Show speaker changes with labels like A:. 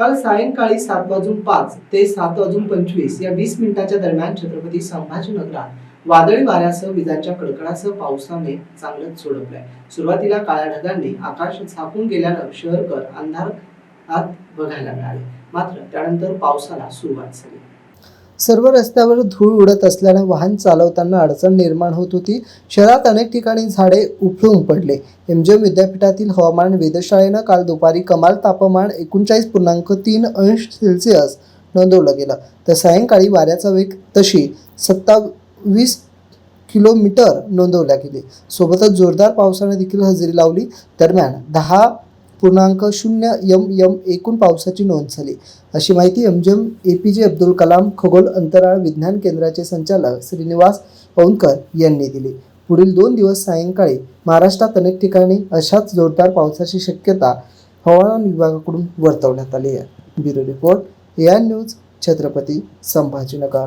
A: काल सायंकाळी सात वाजून पाच ते सात वाजून पंचवीस या वीस मिनिटाच्या दरम्यान छत्रपती संभाजीनगरात वादळी वाऱ्यासह विजांच्या कडकडासह पावसाने चांगलंच सोडवलंय सुरुवातीला काळ्या ढगांनी आकाश झाकून गेल्यानं शहरकर अंधारात बघायला मिळाले. मात्र त्यानंतर पावसाला सुरुवात झाली. सर्व रस्त्यावर धूळ उडत असल्याने वाहन चालवताना अडचण निर्माण होत होती. शहरात अनेक ठिकाणी झाडे उफळून पडले. एमजीएम विद्यापीठातील हवामान वेधशाळेनं काल दुपारी कमाल तापमान एकोणचाळीस पूर्णांक तीन अंश सेल्सिअस नोंदवलं गेलं. तर सायंकाळी वाऱ्याचा वेग तशी सत्तावीस किलोमीटर नोंदवल्या गेले. सोबतच जोरदार पावसाने देखील हजेरी लावली. दरम्यान दहा पूर्णांक शून्य यम यम एकूण पावसाची नोंद झाली. अशी माहिती एमजीएम ए पी जे अब्दुल कलाम खगोल अंतराळ विज्ञान केंद्राचे संचालक श्रीनिवास औंधकर यांनी दिली. पुढील दोन दिवस सायंकाळी महाराष्ट्रात अनेक ठिकाणी अशाच जोरदार पावसाची शक्यता हवामान विभागाकडून वर्तवण्यात आली आहे. Bureau report A I news Chhatrapati Sambhajinagar.